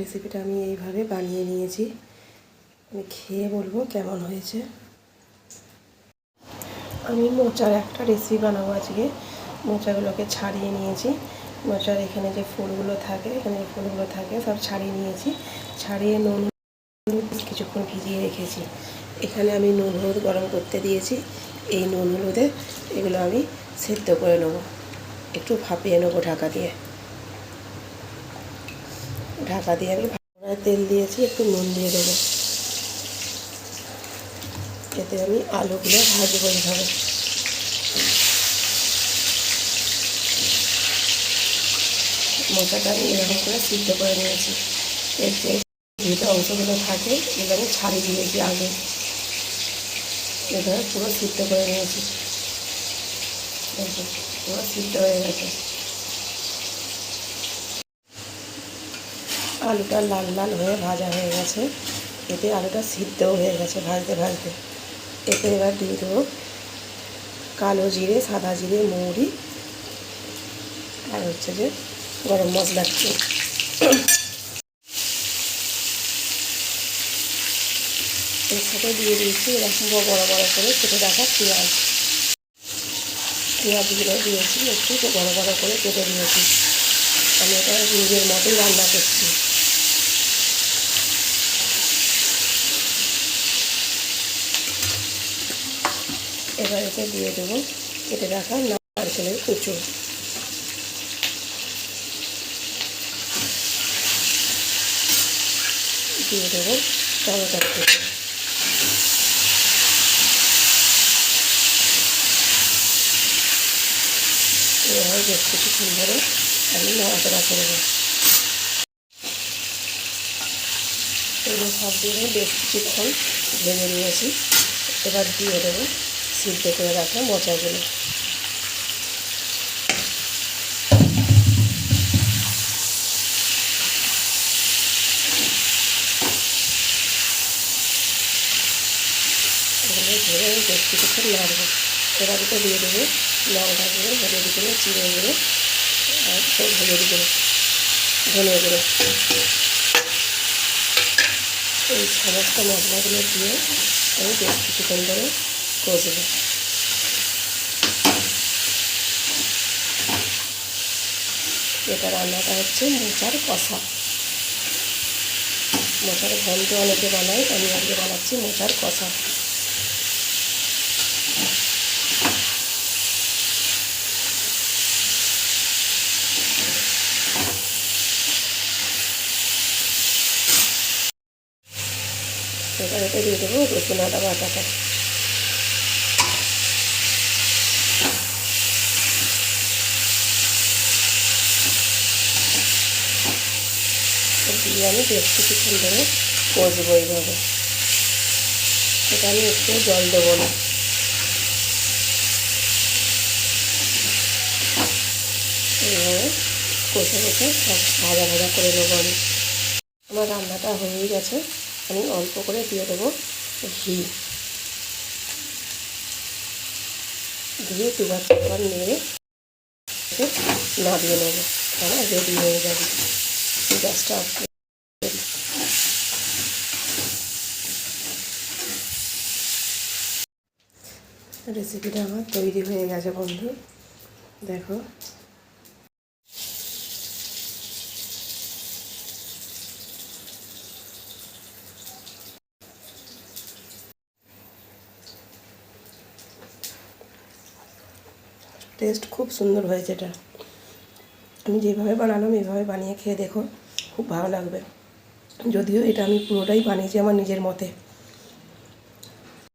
রেসিপিটা আমি এইভাবে বানিয়ে নিয়েছি। আমি খেয়ে বলব কেমন হয়েছে। আমি মোচার একটা রেসিপি বানাবো আজকে। মোচাগুলোকে ছাড়িয়ে নিয়েছি। মোচার এখানে যে ফুলগুলো থাকে, এখানে যে ফুলগুলো থাকে, সব ছাড়িয়ে নিয়েছি। ছাড়িয়ে নুন কিছুক্ষণ ভিজিয়ে রেখেছি। এখানে আমি নুন হলুদ গরম করতে দিয়েছি। এই নুন হলুদে এগুলো আমি সেদ্ধ করে নেব। একটু ভাপিয়ে নেব ঢাকা দিয়ে। ঢাকা দিয়ে আমি ভাড়ায় তেল দিয়েছি, একটু নুন দিয়ে দেবো। এতে আমি আলুগুলো ভাজবো এইভাবে। মশলাটা আমি এরকম করে সিদ্ধ করে নিয়েছি। এর যে ভিতরে অংশগুলো থাকে, এগুলো আমি ছাড়িয়ে দিয়েছি আগে। এভাবে পুরো সিদ্ধ করে নিয়েছি। পুরো সিদ্ধ হয়ে গেছে। আলুটা লাল লাল হয়ে ভাজা হয়ে গেছে। এতে আলুটা সিদ্ধও হয়ে গেছে ভাজতে ভাজতে। এতে এবার দিয়ে দেবো কালো জিরে, সাদা জিরে, মৌরি আর হচ্ছে যে গরম মশলা। এর সাথে দিয়ে দিয়েছি এরকম বড় বড় করে কেটে রাখা পেঁয়াজ। পেঁয়াজগুলো দিয়েছি, একটু বড় বড় করে কেটে দিয়েছি। আমি এটা নিজের মতোই রান্না করছি। এবার এতে দিয়ে দেবো, কেটে রাখা নারকেলের কুচো। দিয়ে দেবো টমেটোর কুচো। এভাবে বেশ কিছুক্ষণ ধরে আমি নাড়াচাড়া করব এগুলো সব দিয়ে বেশ কিছুক্ষণ ভেজে নিয়েছি। এবার দিয়ে দেবো সিদ্ধ করে রাখা মোচাগুলো এগুলো ধরে আমি কিছুক্ষণ নাড়বো। এবার তো দিয়ে দেবো লঙ্কা গুঁড়ো হলুদ গুঁড়ো চিড়ে গুঁড়ো, আর সব হলুদ গুঁড়ো ধনে গুঁড়ো। এই সমস্ত মশলাগুলো দিয়ে আমি বেশ কিছুক্ষণ ধরে কষবো এটা রান্নাটা হচ্ছে মোচার কষা। মোচার ঘন্ট অনেকে বানাই আমি আজকে বানাচ্ছি মোচার কষা। এবার এটা দিয়ে দেবো রসুন আদা বাটাটা। দিয়ে আমি বেশ কিছুক্ষণ ধরে কষবো এইভাবে। এটা আমি একটু জল দেবো না। এইভাবে কষে কষে সব ভাজা ভাজা করে নেব আমি। আমার রান্নাটা হয়েই গেছে। আমি অল্প করে দিয়ে দেবো ঘি। দিয়ে দুবার চারবার নেড়ে নাড়িয়ে নেব। আমার রেডি হয়ে যাবে। গ্যাসটা অফ। রেসিপিটা আমার তৈরি হয়ে গেছে, বন্ধু। দেখো। টেস্ট খুব সুন্দর হয়েছে এটা। আমি যেভাবে বানালাম এইভাবে বানিয়ে খেয়ে দেখো। খুব ভালো লাগবে। যদিও এটা আমি পুরোটাই বানিয়েছি আমার নিজের মতে।